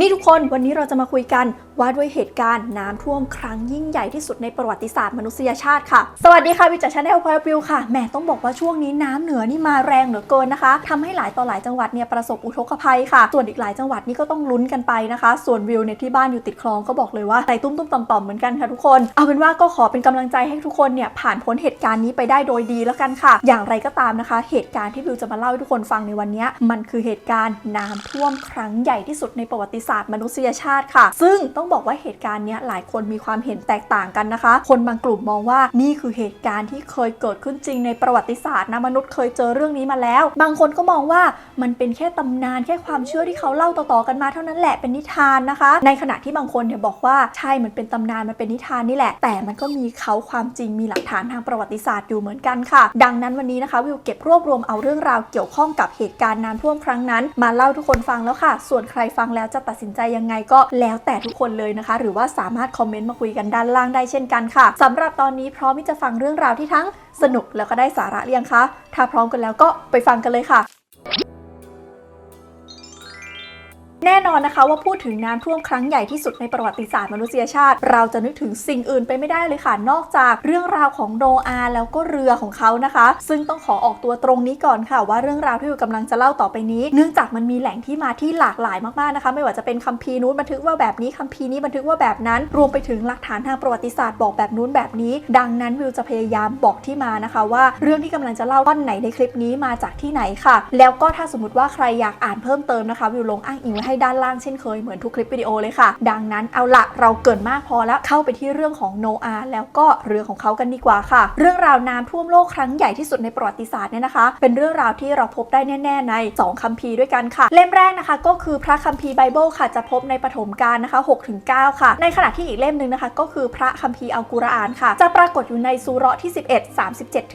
นี่ทุกคนวันนี้เราจะมาคุยกันว่าด้วยเหตุการณ์น้ำท่วมครั้งยิ่งใหญ่ที่สุดในประวัติศาสตร์มนุษยชาติค่ะ สวัสดีค่ะวิจัยชาแนลพอยวิวค่ะแหมต้องบอกว่าช่วงนี้น้ำเหนือนี่มาแรงเหลือเกินนะคะทำให้หลายต่อหลายจังหวัดเนี่ยประสบอุทกภัยค่ะ ส่วนอีกหลายจังหวัดนี่ก็ต้องลุ้นกันไปนะคะ ส่วนวิวเนี่ยที่บ้านอยู่ติดคลองก็บอกเลยว่าใจตุ้มตุ้มต่อมต่อมๆเหมือนกันค่ะทุกคน เอาเป็นว่าก็ขอเป็นกำลังใจให้ทุกคนเนี่ยผ่านพ้นเหตุการณ์นี้ไปได้โดยดีแล้วกันค่ะ อย่างไรก็ตามนะคะ เหตุการณ์ที่วิวจะมาเล่าให้ทุกคนฟังในวันนี้มันคือเหตุการณ์น้ำท่วมครั้งใหญ่ที่สุดในประวัติศศาสตร์มนุษยชาติค่ะ ซึ่งต้องบอกว่าเหตุการณ์นี้หลายคนมีความเห็นแตกต่างกันนะคะ คนบางกลุ่มมองว่านี่คือเหตุการณ์ที่เคยเกิดขึ้นจริงในประวัติศาสตร์นะมนุษย์เคยเจอเรื่องนี้มาแล้ว บางคนก็มองว่ามันเป็นแค่ตำนานแค่ความเชื่อที่เขาเล่าต่อๆกันมาเท่านั้นแหละเป็นนิทานนะคะ ในขณะที่บางคนเนี่ยบอกว่าใช่มันเป็นตำนานมันเป็นนิทานนี่แหละ แต่มันก็มีเขาความจริงมีหลักฐานทางประวัติศาสตร์อยู่เหมือนกันค่ะ ดังนั้นวันนี้นะคะวิวเก็บรวบรวมเอาเรื่องราวเกี่ยวข้องกับเหตุการณ์น้ำท่วมครั้งนั้น มาเล่าทุกคนฟังแล้วค่ะ ส่วนใครฟังแล้วจะตัดสินใจยังไงก็แล้วแต่ทุกคนเลยนะคะ หรือว่าสามารถคอมเมนต์มาคุยกันด้านล่างได้เช่นกันค่ะสำหรับตอนนี้พร้อมที่จะฟังเรื่องราวที่ทั้งสนุกแล้วก็ได้สาระหรือยังคะ ถ้าพร้อมกันแล้วก็ไปฟังกันเลยค่ะ แน่นอนนะคะว่าพูดถึงน้ำท่วมครั้งใหญ่ที่สุดในประวัติศาสตร์มนุษยชาติ เราจะนึกถึงสิ่งอื่นไปไม่ได้เลยค่ะ นอกจากเรื่องราวของโนอาห์แล้วก็เรือของเขานะคะ ซึ่งต้องขอออกตัวตรงนี้ก่อนค่ะ ว่าเรื่องราวที่อยู่กำลังจะเล่าต่อไปนี้ เนื่องจากมันมีแหล่งที่มาที่หลากหลายมากๆนะคะ ไม่ว่าจะเป็นคัมภีร์นู้นบันทึกว่าแบบนี้คัมภีร์นี้บันทึกว่าแบบนั้น รวมไปถึงหลักฐานทางประวัติศาสตร์บอกแบบนู้นแบบนี้ ดังนั้นวิวจะพยายามบอกที่มานะคะ ว่าเรื่องที่กำลังจะเล่าต้นไหนในคลิปนี้มาจากที่ไหนค่ะ แล้วก็ถ้าสมมติว่าใครอยากอ่านเพิ่มเติมนะคะวิวลงอ้างอิงไว้ให้ด้านล่างเช่นเคยเหมือนทุกคลิปวิดีโอเลยค่ะ ดังนั้นเอาละเราเกินมากพอแล้วเข้าไปที่เรื่องของโนอาห์แล้วก็เรือของเขากันดีกว่าค่ะ เรื่องราวน้ำท่วมโลกครั้งใหญ่ที่สุดในประวัติศาสตร์เนี่ยนะคะ เป็นเรื่องราวที่เราพบได้แน่ ๆ ใน 2 คัมภีร์ด้วยกันค่ะ เล่มแรกนะคะ ก็คือพระคัมภีร์ไบเบิลค่ะ จะพบในปฐมกาลนะคะ6-9ค่ะ ในขณะที่อีกเล่มหนึ่งนะคะ ก็คือพระคัมภีร์อัลกุรอานค่ะ จะปรากฏอยู่ในซูเราะที่ 11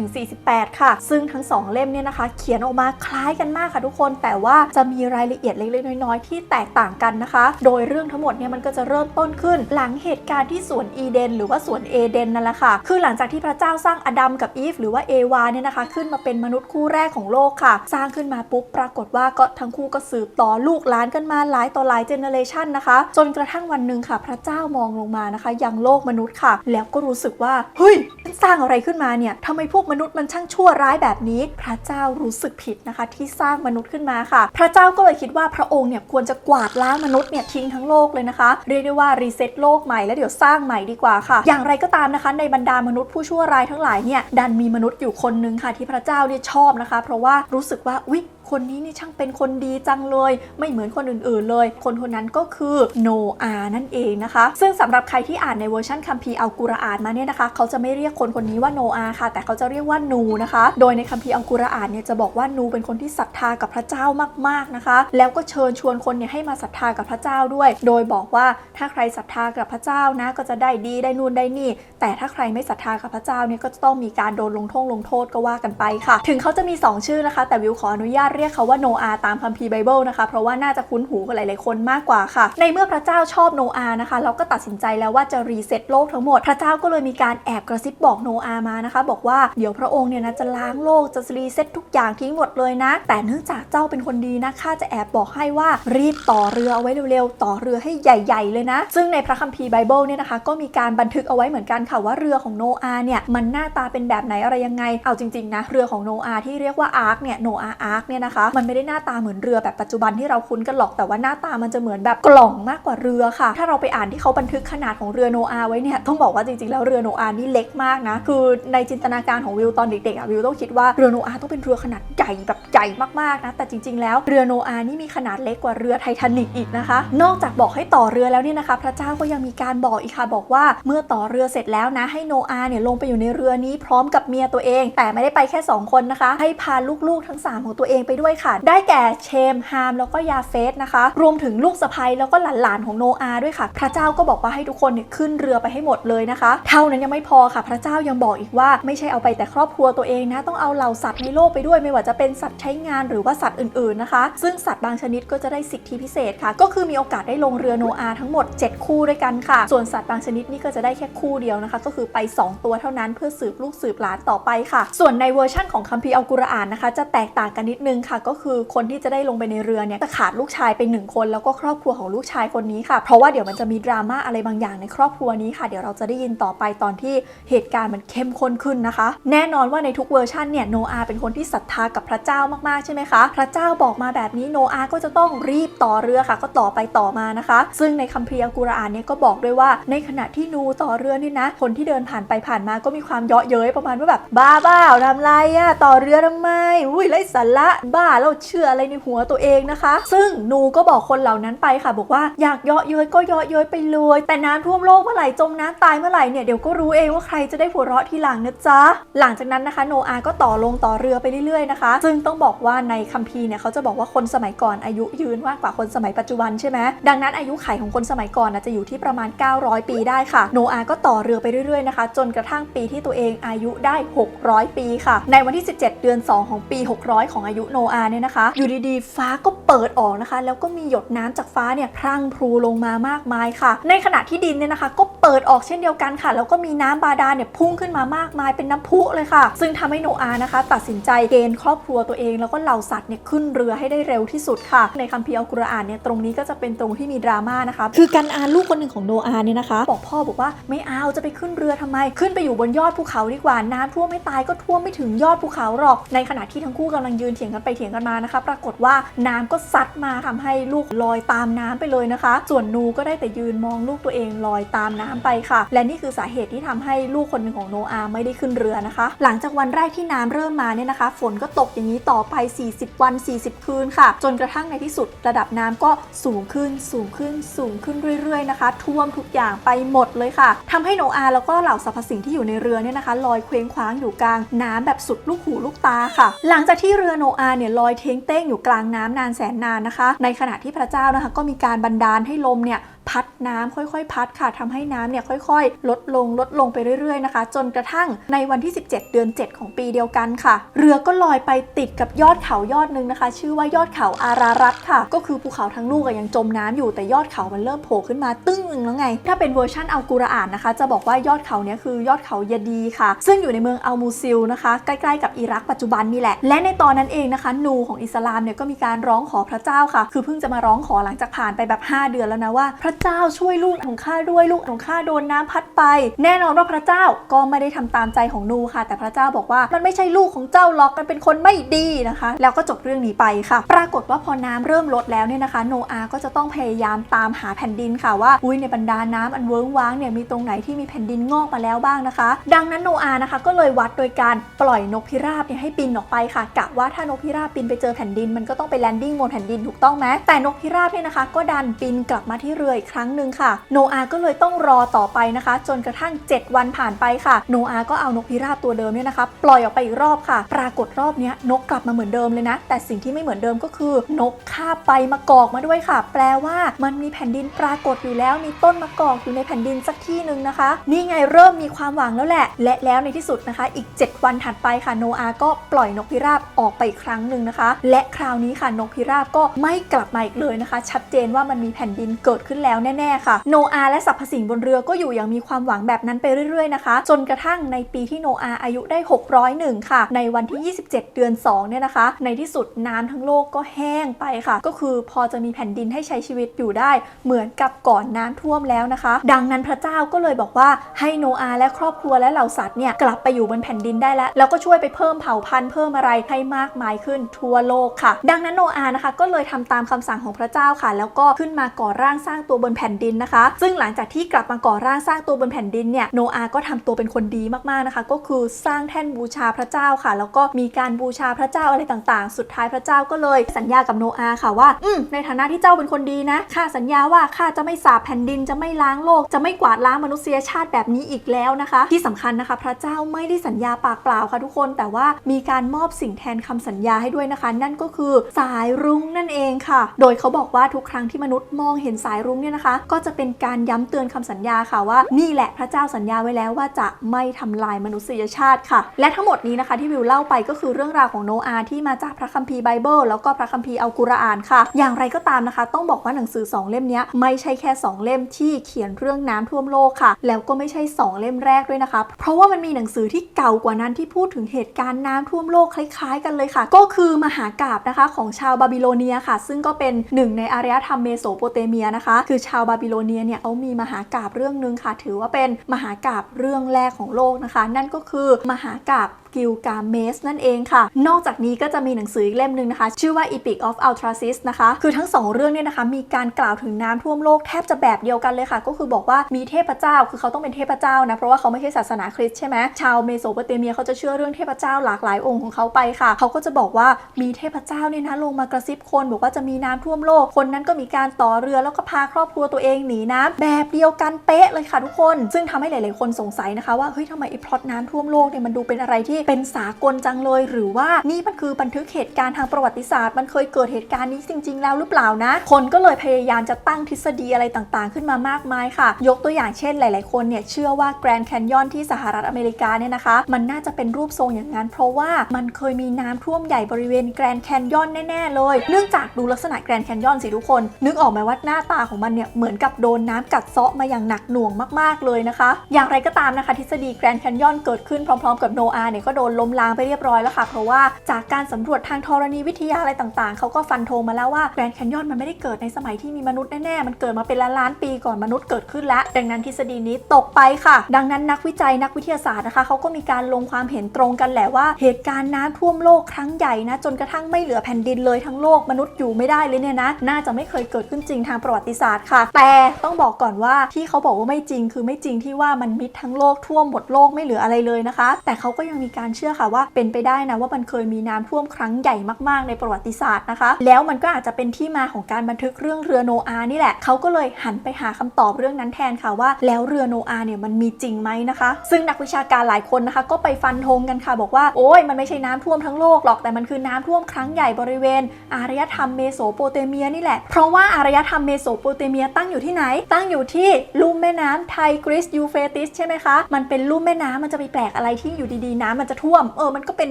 37-48 ค่ะ ซึ่งทั้ง 2 เล่มเนี่ยนะคะ เขียนออกมาคล้ายกันมากค่ะทุกคน แต่ว่าจะมีรายละเอียดเล็กๆน้อยๆที่แตกต่างกันนะคะ โดยเรื่องทั้งหมดเนี่ยมันก็จะเริ่มต้นขึ้น หลังเหตุการณ์ที่สวนอีเดน หรือว่าสวนเอเดนนั่นแหละค่ะ คือหลังจากที่พระเจ้าสร้างอดัมกับอีฟหรือว่าเอวาเนี่ยนะคะ ขึ้นมาเป็นมนุษย์คู่แรกของโลกค่ะ สร้างขึ้นมาปุ๊บปรากฏว่าก็ทั้งคู่ก็สืบต่อลูกหลานกันมาหลายต่อหลายเจเนเรชันนะคะ จนกระทั่งวันหนึ่งค่ะ พระเจ้ามองลงมานะคะ ยังโลกมนุษย์ค่ะ แล้วก็รู้สึกว่าเฮ้ยมันสร้างอะไรขึ้นมาเนี่ยทำไมพวกมนุษย์มันช่างชั่วร้ายแบบนี้ พระเจ้ารู้สึกผิดนะคะ ที่สร้างมนุษย์ขึ้นมาค่ะ พระเจ้าก็เลยคิดว่าพระองค์เนี่ยควรจะกวาดล้างมนุษย์เนี่ยทิ้งทั้งโลกเลยนะคะ เรียกได้ว่ารีเซ็ตโลกใหม่แล้วเดี๋ยวสร้างใหม่ดีกว่าค่ะ อย่างไรก็ตามนะคะ ในบรรดามนุษย์ผู้ชั่วร้ายทั้งหลายเนี่ยดันมีมนุษย์อยู่คนนึงค่ะที่พระเจ้าเนี่ยชอบนะคะ เพราะว่ารู้สึกว่าอุ๊ย คนนี้นี่ช่างเป็นคนดีจังเลย ไม่เหมือนคนอื่นๆเลย คนคนนั้นก็คือโนอานั่นเองนะคะ ซึ่งสำหรับใครที่อ่านในเวอร์ชันคัมภีร์อัลกุรอานมาเนี่ยนะคะ เขาจะไม่เรียกคนคนนี้ว่าโนอาค่ะ แต่เขาจะเรียกว่านูนะคะ โดยในคัมภีร์อัลกุรอานเนี่ยจะบอกว่านูเป็นคนที่ศรัทธากับพระเจ้ามากๆนะคะ แล้วก็เชิญชวนคนเนี่ยให้มาศรัทธากับพระเจ้าด้วย โดยบอกว่าถ้าใครศรัทธากับพระเจ้านะก็จะได้ดีได้นู่นได้นี่ แต่ถ้าใครไม่ศรัทธากับพระเจ้าเนี่ยก็จะต้องมีการโดนลงโทษลงโทษก็ว่ากันไปค่ะ ถึงเขาจะมี 2 ชื่อนะคะ แต่วิวขออนุญาตเรียกเขาว่าโนอาห์ตามคัมภีร์ไบเบิลนะคะเพราะว่าน่าจะคุ้นหูกับหลายๆคนมากกว่าค่ะ ในเมื่อพระเจ้าชอบโนอาห์นะคะเราก็ตัดสินใจแล้วว่าจะรีเซ็ตโลกทั้งหมด พระเจ้าก็เลยมีการแอบกระซิบบอกโนอาห์มานะคะ บอกว่าเดี๋ยวพระองค์เนี่ยนะจะล้างโลกจะรีเซ็ตทุกอย่างทิ้งหมดเลยนะ แต่เนื่องจากเจ้าเป็นคนดีนะข้าจะแอบบอกให้ว่ารีบต่อเรือเอาไว้เร็วๆต่อเรือให้ใหญ่ ๆ เลยนะ ซึ่งในพระคัมภีร์ไบเบิลเนี่ยนะคะก็มีการบันทึกเอาไว้เหมือนกันค่ะว่าเรือของโนอาห์เนี่ยมันหน้าตาเป็นแบบไหนอะไรยังไง เอาจริงๆนะเรือของโนอาที่เรียกว่าอาร์คเนี่ยโนอาอาร์คเนี่ยนะคะ มันไม่ได้หน้าตาเหมือนเรือแบบปัจจุบันที่เราคุ้นกันหรอกแต่ว่าหน้าตามันจะเหมือนแบบกล่องมากกว่าเรือค่ะ ถ้าเราไปอ่านที่เขาบันทึกขนาดของเรือโนอาห์ไว้เนี่ยต้องบอกว่าจริงๆแล้วเรือโนอาห์นี่เล็กมากนะคือในจินตนาการของวิวตอนเด็กๆอะวิวต้องคิดว่าเรือโนอาห์ต้องเป็นเรือขนาดใหญ่แบบใหญ่มากๆนะแต่จริง ๆ แล้วเรือโนอาห์นี่มีขนาดเล็กกว่าเรือไททานิกอีกนะคะ นอกจากบอกให้ต่อเรือแล้วเนี่ยนะคะ พระเจ้าก็ยังมีการบอกอีกค่ะบอกว่าเมื่อต่อเรือเสร็จแล้วนะให้โนอาห์เนี่ยลงไปอยู่ในเรือนี้พร้อมกับเมียตัวเอง แต่ไม่ได้ไปแค่ 2 คนนะคะ ให้พาลูกๆทั้ง 3 ของตัวเองไปด้วยค่ะ ได้แก่เชมฮามแล้วก็ยาเฟสนะคะ รวมถึงลูกสะใภ้แล้วก็หลานๆของโนอาด้วยค่ะ พระเจ้าก็บอกว่าให้ทุกคนเนี่ยขึ้นเรือไปให้หมดเลยนะคะ เท่านั้นยังไม่พอค่ะ พระเจ้ายังบอกอีกว่าไม่ใช่เอาไปแต่ครอบครัวตัวเองนะ ต้องเอาเหล่าสัตว์ในโลกไปด้วยไม่ว่าจะเป็นสัตว์ใช้งานหรือว่าสัตว์อื่นๆนะคะ ซึ่งสัตว์บางชนิดก็จะได้สิทธิพิเศษค่ะ ก็คือมีโอกาสได้ลงเรือโนอาทั้งหมด 7 คู่ด้วยกันค่ะ ส่วนสัตว์บางชนิดนี่ก็จะได้แค่คู่เดียวนะคะ ก็คือไป 2 ตัวเท่านั้นเพื่อสืบลูกสืบหลานต่อไปค่ะ ส่วนในเวอร์ชั่นของคัมภีร์อัลกุรอานนะคะ จะแตกต่างกันนิดนึงค่ะก็คือคนที่จะได้ลงไปในเรือเนี่ยจะขาดลูกชายไปหนึ่งคน แล้วก็ครอบครัวของลูกชายคนนี้ค่ะ เพราะว่าเดี๋ยวมันจะมีดราม่าอะไรบางอย่างในครอบครัวนี้ค่ะ เดี๋ยวเราจะได้ยินต่อไปตอนที่เหตุการณ์มันเข้มข้นขึ้นนะคะ แน่นอนว่าในทุกเวอร์ชันเนี่ยโนอาเป็นคนที่ศรัทธากับพระเจ้ามากๆใช่ไหมคะ พระเจ้าบอกมาแบบนี้โนอาก็จะต้องรีบต่อเรือค่ะ ก็ต่อไปต่อมานะคะ ซึ่งในคัมภีร์อัลกุรอานเนี่ยก็บอกด้วยว่าในขณะที่นูต่อเรือนี่นะ คนที่เดินผ่านไปผ่านมาก็มีความเยาะเย้ยประมาณว่าแบบบ้าเปล่าทำไรอะต่อเรือทำไมอุ้ยไรสาระบ้าเราเชื่ออะไรในหัวตัวเองนะคะ ซึ่งนูก็บอกคนเหล่านั้นไปค่ะ บอกว่าอยากเยาะเย้ยก็เยาะเย้ยไปเลยแต่น้ำท่วมโลกเมื่อไหร่จมน้ำตายเมื่อไหร่เนี่ยเดี๋ยวก็รู้เองว่าใครจะได้หัวเราะทีหลังนะจ๊ะหลังจากนั้นนะคะโนอาก็ต่อลงต่อเรือไปเรื่อยๆนะคะ ซึ่งต้องบอกว่าในคัมภีร์เนี่ยเขาจะบอกว่าคนสมัยก่อนอายุยืนมากกว่าคนสมัยปัจจุบันใช่ไหมดังนั้นอายุไขของคนสมัยก่อนนะจะอยู่ที่ประมาณ 900 ปีได้ค่ะ โนอาก็ต่อเรือไปเรื่อยๆนะคะ จนกระทั่งปีที่ตัวเองอายุได้ 600 ปีค่ะ ในวันที่ 17 เดือน 2 ของปี 600 ของอายุโนอาเนี่ยนะคะ อยู่ดีๆ ฟ้าก็เปิดออกนะคะ แล้วก็มีหยดน้ำจากฟ้าเนี่ยพรั่งพรูลงมามากมายค่ะ ในขณะที่ดินเนี่ยนะคะ ก็เปิดออกเช่นเดียวกันค่ะ แล้วก็มีน้ำบาดาลเนี่ยพุ่งขึ้นมามากมายเป็นน้ำพุเลยค่ะ ซึ่งทำให้โนอานะคะ ตัดสินใจเกณฑ์ครอบครัวตัวเอง แล้วก็เหล่าสัตว์เนี่ยขึ้นเรือให้ได้เร็วที่สุดค่ะ ในคัมภีร์อัลกุรอานเนี่ยตรงนี้ก็จะเป็นตรงที่มีดราม่านะคะคือกันอาลูกคนหนึ่งของโนอาเนี่ยนะคะบอกพ่อบอกว่าไม่เอาจะไปขึ้นเรือทำไม ขึ้นไปอยู่บนยอดภูเขาดีกว่าน้ำท่วมไม่ตายก็ท่วมไม่ถึงยอดภูเขาหรอกในขณะที่ทั้งคู่กำลังยืนเถียงกันไปเถียงกันมานะคะ ปรากฏว่าน้ำก็ซัดมาทำให้ลูกลอยตามน้ำไปเลยนะคะ ส่วนนูก็ได้แต่ยืนมองลูกตัวเองลอยตามน้ำไปค่ะ และนี่คือสาเหตุที่ทำให้ลูกคนหนึ่งของโนอาไม่ได้ขึ้นเรือนะคะ หลังจากวันแรกที่น้ำเริ่มมาเนี่ยนะคะ ฝนก็ตกอย่างนี้ต่อไป 40 วัน 40 คืนค่ะ จนกระทั่งในที่สุดระดับน้ำก็สูงขึ้นสูงขึ้นสูงขึ้นเรื่อยๆนะคะ ท่วมทุกอย่างไปหมดเลยค่ะทำให้โนอาแล้วก็เหล่าสรรพสิ่งที่อยู่ในเรือเนี่ยนะคะลอยเคว้งคว้างอยู่กลางน้ำแบบสุดลูกหูลูกตาค่ะ หลังจากที่เรือโนอาเนี่ยลอยเท้งเต้งอยู่กลางน้ำนานแสนนานนะคะ ในขณะที่พระเจ้านะคะก็มีการบันดาลให้ลมเนี่ย พัดน้ำค่อยๆ พัดค่ะทำให้น้ำเนี่ยค่อยๆ ลดลงลดลงไปเรื่อยๆนะคะ จนกระทั่งในวันที่ 17 เดือน 7 ของปีเดียวกันค่ะ เรือก็ลอยไปติดกับยอดเขายอดหนึ่งนะคะ ชื่อว่ายอดเขาอารารัตค่ะ ก็คือภูเขาทั้งลูกยังจมน้ำอยู่แต่ยอดเขามันเริ่มโผล่ขึ้นมาตึ้งนึงแล้วไง ถ้าเป็นเวอร์ชันอัลกุรอานนะคะ จะบอกว่ายอดเขาเนี่ยคือยอดเขายาดีค่ะ ซึ่งอยู่ในเมืองอัลมูซิลนะคะใกล้ๆกับอิรักปัจจุบันนี่แหละ และในตอนนั้นเองนะคะ นูของอิสลามเนี่ยก็มีการร้องขอพระเจ้าค่ะ คือเพิ่งจะมาร้องขอหลังจากผ่านไปแบบ 5 เดือนแล้วนะว่าพระระเจ้าช่วยลูกของข้าด้วยลูกของข้าโดนน้ำพัดไป แน่นอนว่าพระเจ้าก็ไม่ได้ทำตามใจของนูค่ะ แต่พระเจ้าบอกว่ามันไม่ใช่ลูกของเจ้าหรอกมันเป็นคนไม่ดีนะคะ แล้วก็จบเรื่องนี้ไปค่ะ ปรากฏว่าพอน้ำเริ่มลดแล้วเนี่ยนะคะ โนอาก็จะต้องพยายามตามหาแผ่นดินค่ะว่าอุ้ยในบรรดาน้ำอันเวิ้งว้างเนี่ยมีตรงไหนที่มีแผ่นดินงอกมาแล้วบ้างนะคะ ดังนั้นโนอานะคะก็เลยวัดโดยการปล่อยนกพิราบเนี่ยให้บินออกไปค่ะกะว่าถ้านกพิราบบินไปเจอแผ่นดินมันก็ต้องไปแลนดิ้งบนแผ่นดินถูกต้องไหมแต่นกพิราบเนี่ยนะคะ ก็ดันบินกลับมาที่เรืออีกครั้งหนึ่งค่ะ โนอาก็เลยต้องรอต่อไปนะคะ จนกระทั่ง 7 วันผ่านไปค่ะ โนอาก็เอานกพิราบตัวเดิมเนี่ยนะคะปล่อยออกไปอีกรอบค่ะ ปรากฏรอบนี้นกกลับมาเหมือนเดิมเลยนะ แต่สิ่งที่ไม่เหมือนเดิมก็คือ นกคาบใบมะกอกมาด้วยค่ะ แปลว่ามันมีแผ่นดินปรากฏอยู่แล้ว มีต้นมะกอกอยู่ในแผ่นดินสักที่หนึ่งนะคะ นี่ไงเริ่มมีความหวังแล้วแหละ และแล้วในที่สุดนะคะ อีก 7 วันถัดไปค่ะโนอาก็ปล่อยนกพิราบออกไปอีกครั้งหนึ่งนะคะ และคราวนี้ค่ะนกพิราบก็ไม่กลับมาอีกเลยนะคะ ชัดเจนว่ามันมีแผ่นดินเกิดขึ้นแล้วแน่ๆค่ะ โนอาและสรรพสิ่งบนเรือก็อยู่อย่างมีความหวังแบบนั้นไปเรื่อยๆนะคะ จนกระทั่งในปีที่โนอาอายุได้ 601 ค่ะ ในวันที่ 27 เดือน 2 เนี่ยนะคะ ในที่สุดน้ำทั้งโลกก็แห้งไปค่ะ ก็คือพอจะมีแผ่นดินให้ใช้ชีวิตอยู่ได้ เหมือนกับก่อนน้ำท่วมแล้วนะคะ ดังนั้นพระเจ้าก็เลยบอกว่าให้โนอาและครอบครัวและเหล่าสัตว์เนี่ยกลับไปอยู่บนแผ่นดินได้แล้ว แล้วก็ช่วยไปเพิ่มเผ่าพันธุ์เพิ่มอะไรให้มากมายขึ้นทั่วโลกค่ะ ดังนั้นโนอานะคะก็เลยทำตามคำสั่งของพระเจ้าค่ะ แล้วก็ขึ้นมาก่อร่างสร้างตัวบนแผ่นดินนะคะ ซึ่งหลังจากที่กลับมาก่อร่างสร้างตัวบนแผ่นดินเนี่ยโนอาก็ทำตัวเป็นคนดีมากๆนะคะ ก็คือสร้างแท่นบูชาพระเจ้าค่ะ แล้วก็มีการบูชาพระเจ้าอะไรต่างๆ สุดท้ายพระเจ้าก็เลยสัญญากับโนอาค่ะว่าอืมในฐานะที่เจ้าเป็นคนดีนะข้าสัญญาว่าข้าจะไม่สาปแผ่นดินจะไม่ล้างโลก จะไม่กวาดล้างมนุษยชาติแบบนี้อีกแล้วนะคะ ที่สำคัญนะคะ พระเจ้าไม่ได้สัญญาปากเปล่าค่ะทุกคน แต่ว่ามีการมอบสิ่งแทนคำสัญญาให้ด้วยนะคะ นั่นก็คือสายรุ้งนั่นเองค่ะ โดยเขาบอกว่าทุกครั้งที่มนุษย์มองเห็นสายรุ้งเนี่ยเนี่ยนะคะ ก็จะเป็นการย้ำเตือนคำสัญญาค่ะว่านี่แหละพระเจ้าสัญญาไว้แล้วว่าจะไม่ทำลายมนุษยชาติค่ะ และทั้งหมดนี้นะคะที่วิวเล่าไปก็คือเรื่องราวของโนอาห์ที่มาจากพระคัมภีร์ไบเบิลแล้วก็พระคัมภีร์อัลกุรอานค่ะ อย่างไรก็ตามนะคะ ต้องบอกว่าหนังสือ 2 เล่มนี้ไม่ใช่แค่ 2 เล่มที่เขียนเรื่องน้ำท่วมโลกค่ะ แล้วก็ไม่ใช่ 2 เล่มแรกด้วยนะคะ เพราะว่ามันมีหนังสือที่เก่ากว่านั้นที่พูดถึงเหตุการณ์น้ำท่วมโลกคล้ายๆ กันเลยค่ะ ก็คือมหากาบนะคะของชาวบาบิโลเนียค่ะ ซึ่งก็เป็นหนึ่งในอารยธรรมเมโสโปเตเมียนะคะ คือชาวบาบิโลเนียเนี่ยเขามีมหากาบเรื่องหนึ่งค่ะ ถือว่าเป็นมหากาบเรื่องแรกของโลกนะคะ นั่นก็คือมหากาบ กิลกาเมสนั่นเองค่ะ นอกจากนี้ก็จะมีหนังสืออีกเล่มหนึ่งนะคะ ชื่อว่า Epic of Altrasis นะคะ คือทั้งสองเรื่องเนี่ยนะคะมีการกล่าวถึงน้ำท่วมโลกแทบจะแบบเดียวกันเลยค่ะ ก็คือบอกว่ามีเทพเจ้า คือเขาต้องเป็นเทพเจ้านะ เพราะว่าเขาไม่ใช่ศาสนาคริสต์ใช่ไหมชาวเมโสโปเตเมียเขาจะเชื่อเรื่องเทพเจ้าหลากหลายองค์ของเขาไปค่ะ เขาก็จะบอกว่ามีเทพเจ้าเนี่ยนะลงมากระซิบคน บอกว่าจะมีน้ำท่วมโลก คนนั้นก็มีการต่อเรือแล้วก็พาครอบครัวตัวเองหนีน้ำแบบเดียวกันเป๊ะเลยค่ะทุกคน ซึ่งทำให้หลาย ๆ คนสงสัยนะคะว่าเฮ้ยทำไมไอ้พล็อตน้ำท่วมโลกเนี่ยมันดูเป็นอะไรที่เป็นสากลจังเลยหรือว่านี่มันคือบันทึกเหตุการณ์ทางประวัติศาสตร์ มันเคยเกิดเหตุการณ์นี้จริง ๆ แล้วหรือเปล่านะ คนก็เลยพยายามจะตั้งทฤษฎีอะไรต่างๆ ขึ้นมามากมายค่ะ ยกตัวอย่างเช่นหลาย ๆ คนเนี่ยเชื่อว่าแกรนด์แคนยอนที่สหรัฐอเมริกาเนี่ยนะคะ มันน่าจะเป็นรูปทรงอย่างนั้น เพราะว่ามันเคยมีน้ำท่วมใหญ่บริเวณแกรนด์แคนยอนแน่ๆเลยเนื่องจากดูลักษณะแกรนด์แคนยอนสิทุกคน นึกออกไหมว่าหน้าตาของมันเนี่ยเหมือนกับโดนน้ำกัดเซาะมาอย่างหนักหน่วงมากๆเลยนะคะ อย่างไรก็ตามนะคะ ทฤษฎีแกรนด์แคนยอนเกิดขึ้นพร้อม ๆ กับโนอาเนี่ยก็โดนล้มล้างไปเรียบร้อยแล้วค่ะ เพราะว่าจากการสำรวจทางธรณีวิทยาอะไรต่างๆ เขาก็ฟันธงมาแล้วว่าแกรนด์แคนยอนมันไม่ได้เกิดในสมัยที่มีมนุษย์แน่ๆ มันเกิดมาเป็นล้านล้านๆปีก่อนมนุษย์เกิดขึ้นแล้ว ดังนั้นทฤษฎีนี้ตกไปค่ะ ดังนั้นนักวิจัยนักวิทยาศาสตร์นะคะเขาก็มีการลงความเห็นตรงกันแหละว่า เหตุการณ์น้ำท่วมโลกครั้งใหญ่นะจนกระทั่งไม่เหลือแผ่นดินเลยทั้งโลกมนุษย์อยู่ไม่ได้เลยเนี่ยนะน่าจะไม่เคยเกิดขึ้นจริงทางประวัติศาสตร์ค่ะ แต่ต้องบอกก่อนว่าที่เขาบอกว่าไม่จริงคือไม่จริงที่ว่ามันมิดทั้งโลกท่วมหมดโลกไม่เหลืออะไรเลยนะคะ แต่เขาก็ยังมีการเชื่อค่ะว่าเป็นไปได้นะว่ามันเคยมีน้ำท่วมครั้งใหญ่มากๆ ในประวัติศาสตร์นะคะ แล้วมันก็อาจจะเป็นที่มาของการบันทึกเรื่องเรือโนอาห์นี่แหละเขาก็เลยหันไปหาคำตอบเรื่องนั้นแทนค่ะว่า แล้วเรือโนอาห์เนี่ยมันมีจริงไหมนะคะ ซึ่งนักวิชาการหลายคนนะคะ ก็ไปฟันธงกันค่ะบอกว่าโอ้ยมันไม่ใช่น้ำท่วมทั้งโลกหรอกแต่มันคือน้ำท่วมครั้งใหญ่บริเวณ อารยธรรมเมโสโปเตเมียนี่แหละเพราะว่าอารยธรรมเมโสโปเตเมียตั้งอยู่ที่ไหน ตั้งอยู่ที่ลุ่มแม่น้ำไทกริสยูเฟติสใช่ไหมคะมันเป็นลุ่มแม่น้ำมันจะไปแปลกอะไรที่อยู่ดีๆน้ำมันจะท่วม เออ มันก็เป็น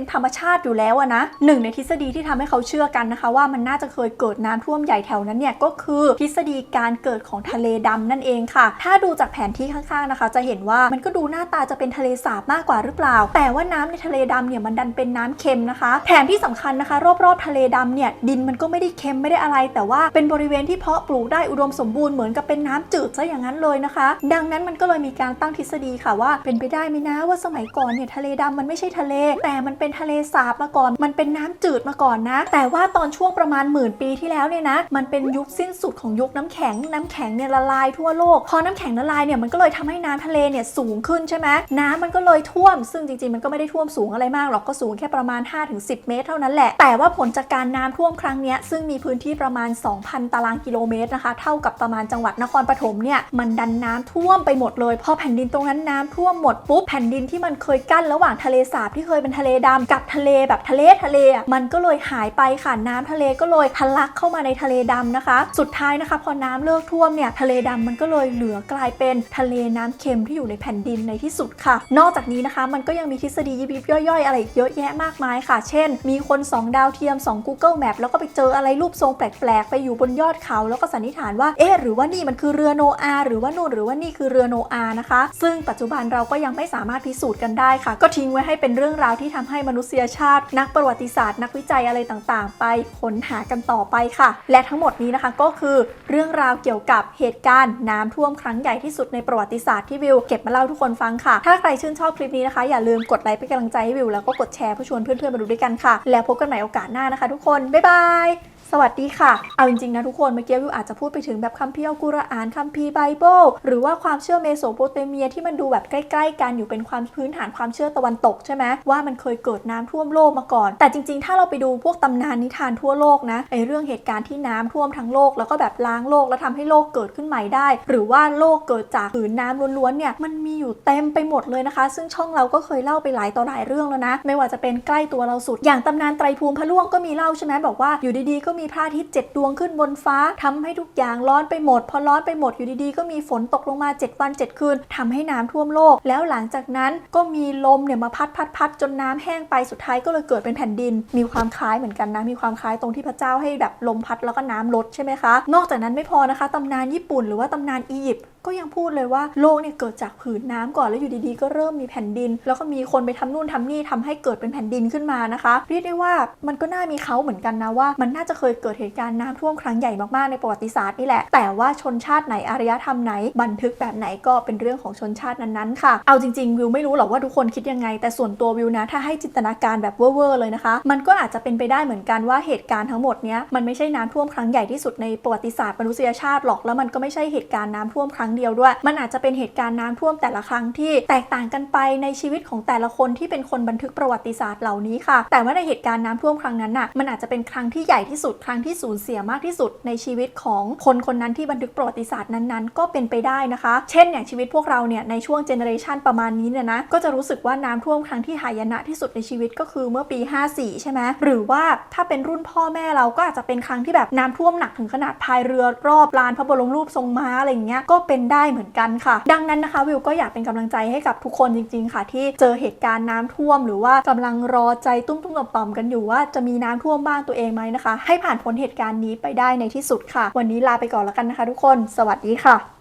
ธรรมชาติอยู่แล้วอะนะหนึ่งในทฤษฎีที่ทำให้เขาเชื่อกันนะคะ ว่ามันน่าจะเคยเกิดน้ำท่วมใหญ่แถวนั้นเนี่ยก็คือทฤษฎีการเกิดของทะเลดำนั่นเองค่ะ ถ้าดูจากแผนที่ข้างๆนะคะ จะเห็นว่ามันก็ดูหน้าตาจะเป็นทะเลสาบมากกว่าหรือเปล่า แต่ว่าน้ำในทะเลดำเนี่ยมันดันเป็นน้ำเค็มนะคะ แถมที่สำคัญนะคะ รอบๆทะเลดำเนี่ยดินมันก็ไม่ได้เค็มไม่ได้อะไร แต่ว่าเป็นบริเวณที่เพาะปลูกได้อุดมสมบูรณ์เหมือนกับเป็นน้ำจืดซะอย่างนั้นเลยนะคะ ดังนั้นมันก็เลยมีการตั้งทฤษฎีค่ะว่าเป็นไปได้ไหมนะว่าสมัยก่อนเนี่ยทะเลดำมันไม่ใช่ทะเล แต่มันเป็นทะเลสาบมาก่อน มันเป็นน้ำจืดมาก่อนนะ แต่ว่าตอนช่วงประมาณหมื่นปีที่แล้วเนี่ยนะ มันเป็นยุคสิ้นสุดของยุคน้ำแข็ง น้ำแข็งเนี่ยละลายทั่วโลก พอน้ำแข็งละลายเนี่ยมันก็เลยทำให้น้ำทะเลเนี่ยสูงขึ้นใช่ไหมน้ำมันก็เลยท่วม ซึ่งจริงๆมันก็ไม่ได้ท่วมสูงอะไรมากหรอก ก็สูงแค่ประมาณ 5-10 เมตร เท่านั้นแหละ แต่ว่าผลจากการน้ำท่วมครั้งนี้ซึ่งมีพื้นที่ประมาณ 2,000 ตารางกิโลเมตรนะคะ เท่ากับประมาณจังหวัดนครปฐมเนี่ย มันดันน้ำท่วมไปหมดเลย พอแผ่นดินตรงนั้นน้ำท่วมหมดปุ๊บ แผ่นดินที่มันเคยกั้นระหว่างทะเลสาบที่เคยเป็นทะเลดำกับทะเลแบบทะเลทะเลอะมันก็เลยหายไปค่ะน้ำทะเลก็เลยทะลักเข้ามาในทะเลดำนะคะ สุดท้ายนะคะ พอน้ำเลิกท่วมเนี่ยทะเลดำมันก็เลยเหลือกลายเป็นทะเลน้ำเค็มที่อยู่ในแผ่นดินในที่สุดค่ะ นอกจากนี้นะคะมันก็ยังมีทฤษฎียิบยิบย่อยๆ อะไรเยอะแยะมากมายค่ะ เช่น มีคนสองดาวเทียมสอง Google Map แล้วก็ไปเจออะไรรูปทรงแปลกๆ ไปอยู่บนยอดเขา แล้วก็สันนิษฐานว่า เอ๊ะหรือว่านี่มันคือเรือโนอาหรือว่านู่นหรือว่านี่คือเรือโนอานะคะ ซึ่งปัจจุบันเราก็ยังไม่สามารถพิสูจน์กันได้ค่ะ ก็ทิ้งไว้ให้เป็นเรื่องราวที่ทำให้มนุษยชาติ นักประวัติศาสตร์ นักวิจัยอะไรต่างๆ ไปค้นหากันต่อไปค่ะ และทั้งหมดนี้นะคะก็คือเรื่องราวเกี่ยวกับเหตุการณ์น้ำท่วมครั้งใหญ่ที่สุดในประวัติศาสตร์ที่วิวเก็บมาเล่าทุกคนฟังค่ะ ถ้าใครชื่นชอบคลิปนี้นะคะ อย่าลืมกดไลค์เป็นกำลังใจให้วิวแล้วก็กดแชร์เพื่อชวนเพื่อนๆมาดูด้วยกันค่ะ แล้วพบกันใหม่โอกาสหน้านะคะ ทุกคนบ๊ายบาย สวัสดีค่ะ เอาจริงๆนะทุกคนเมื่อกี้วิวอาจจะพูดไปถึงแบบคัมภีร์อัลกุรอานคัมภีร์ไบเบิลหรือว่าความเชื่อเมโสโปเตเมียที่มันดูแบบใกล้ ๆ กันอยู่เป็นความพื้นฐานความเชื่อตะวันตกใช่ไหมว่ามันเคยเกิดน้ำท่วมโลกมาก่อน แต่จริงๆ ถ้าเราไปดูพวกตำนานนิทานทั่วโลกนะไอเรื่องเหตุการณ์ที่น้ำท่วมทั้งโลกแล้วก็แบบล้างโลกแล้วทำให้โลกเกิดขึ้นใหม่ได้ หรือว่าโลกเกิดจากผืนน้ำล้วนๆเนี่ยมันมีอยู่เต็มไปหมดเลยนะคะ ซึ่งช่องเราก็เคยเล่าไปหลายต่อหลายเรื่องแล้วนะ ไม่ว่าจะเป็นใกล้ตัวเราสุด อย่างตำนานไตรภูมิพระล่วงก็มีเล่าใช่ไหมบอกว่าอยู่ดีๆก็มีมีพระอาทิตย์เจ็ดดวงขึ้นบนฟ้าทำให้ทุกอย่างร้อนไปหมด พอร้อนไปหมดอยู่ดีๆ ก็มีฝนตกลงมา 7 วัน 7 คืนทำให้น้ำท่วมโลก แล้วหลังจากนั้นก็มีลมเนี่ยมาพัดพัดพัดจนน้ำแห้งไปสุดท้ายก็เลยเกิดเป็นแผ่นดิน มีความคล้ายเหมือนกันนะมีความคล้ายตรงที่พระเจ้าให้แบบลมพัดแล้วก็น้ำลดใช่ไหมคะ นอกจากนั้นไม่พอนะคะตำนานญี่ปุ่นหรือว่าตำนานอียิปต์ ก็ยังพูดเลยว่าโลกเนี่ยเกิดจากผืนน้ำก่อนแล้วอยู่ดีๆ ก็เริ่มมีแผ่นดิน แล้วก็มีคนไปทำนู่นทำนี่ทำให้เกิดเป็นแผ่นดินขึ้นมานะคะ เรียกได้ว่ามันก็น่ามีเขาเหมือนกันนะว่า มันน่าจะเคยเกิดเหตุการณ์น้ำท่วมครั้งใหญ่มากๆในประวัติศาสตร์นี่แหละ แต่ว่าชนชาติไหนอารยธรรมไหน บันทึกแบบไหนก็เป็นเรื่องของชนชาตินั้นๆ ค่ะ เอาจริงๆวิวไม่รู้หรอกว่าทุกคนคิดยังไง แต่ส่วนตัววิวนะถ้าให้จินตนาการแบบเว่อร์เลยนะคะ มันก็อาจจะเป็นไปได้เหมือนกันว่าเหตุการณ์ทั้งหมดเนี้ยมันไม่ใช่น้ำท่วมครั้งใหญ่ที่สุดในประวัติศาสตร์มนุษยชาติหรอกแล้วมันก็ไม่ใช่เหตุการณ์น้ำท่วมครั้งเดียวด้วย มันอาจจะเป็นเหตุการณ์น้ำท่วมแต่ละครั้งที่แตกต่างกันไปในชีวิตของแต่ละคนที่เป็นคนบันทึกประวัติศาสตร์เหล่านี้ค่ะ แต่ว่าในเหตุการณ์น้ำท่วมครั้งนั้นน่ะมันอาจจะเป็นครั้งที่ใหญ่ที่สุดครั้งที่สูญเสียมากที่สุดในชีวิตของคนคนนั้นที่บันทึกประวัติศาสตร์นั้นๆ ก็เป็นไปได้นะคะ เช่น อย่างชีวิตพวกเราเนี่ยในช่วงเจเนอเรชันประมาณนี้เนี่ยนะก็จะรู้สึกว่าน้ำท่วมครั้งที่หายนะที่สุดในชีวิตก็คือเมื่อปี 54 ใช่ไหมหรือว่าถ้าเป็นรุ่นพ่อแม่เราก็อาจจะเป็นครั้งที่แบบน้ำท่วมหนักถึงขนาดพายเรือรอบลานพระบรมรูปทรงม้าอะไรอย่างเงี้ยก็เป็นได้เหมือนกันค่ะ ดังนั้นนะคะวิวก็อยากเป็นกำลังใจให้กับทุกคนจริง ๆ ค่ะ ที่เจอเหตุการณ์น้ำท่วม หรือว่ากำลังรอใจตุ้มๆต่อมๆกันอยู่ว่าจะมีน้ำท่วมบ้านตัวเองไหมนะคะ ให้ผ่านพ้นเหตุการณ์นี้ไปได้ในที่สุดค่ะ วันนี้ลาไปก่อนแล้วกันนะคะ ทุกคน สวัสดีค่ะ